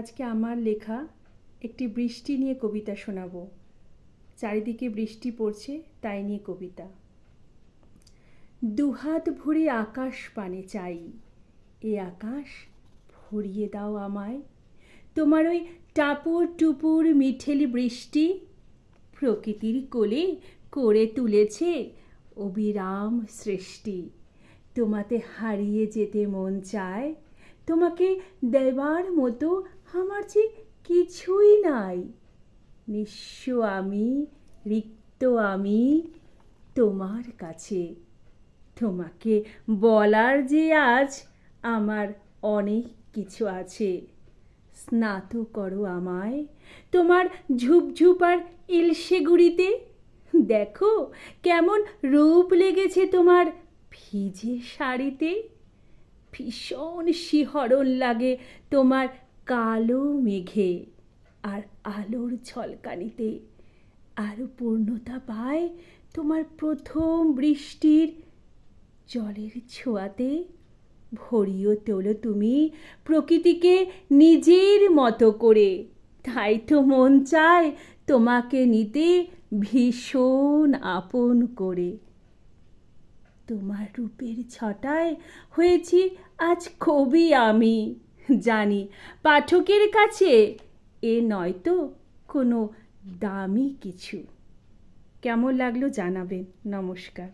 আজকে আমার লেখা একটি বৃষ্টি নিয়ে কবিতা শোনাবো। চারিদিকে বৃষ্টি পড়ছে, তাই নিয়ে কবিতা। দুহাত ভরে আকাশ পানে চাই, এ আকাশ ভরিয়ে দাও আমায়। তোমার ওই টাপুর টুপুর মিঠেলি বৃষ্টি প্রকৃতির কোলে করে তুলেছে অবিরাম সৃষ্টি। তোমাতে হারিয়ে যেতে মন চায় তোমাকে দেবার মতো আমার যে কিছুই নাই। নিঃস্ব আমি, রিক্ত আমি তোমার কাছে। তোমাকে বলার যে আজ আমার অনেক কিছু আছে। স্নাত করো আমায় তোমার ঝুপঝুপার ইলশে গুড়িতে। দেখো কেমন রূপ লেগেছে তোমার ভিজে শাড়িতে। ভীষণ শিহরণ লাগে তোমার কালো মেঘে আর আলোর ঝলকানিতে। আরও পূর্ণতা পায় তোমার প্রথম বৃষ্টির জলের ছোঁয়াতে। ভরিও তোলো তুমি প্রকৃতিকে নিজের মতো করে। তাই তো মন চায় তোমাকে নিতে ভীষণ আপন করে। তোমার রূপের ছটায় হয়েছি আজ কবি আমি। জানি পাঠকের কাছে এ নয়তো কোনো দামি কিছু। কেমন লাগল জানাবেন। নমস্কার।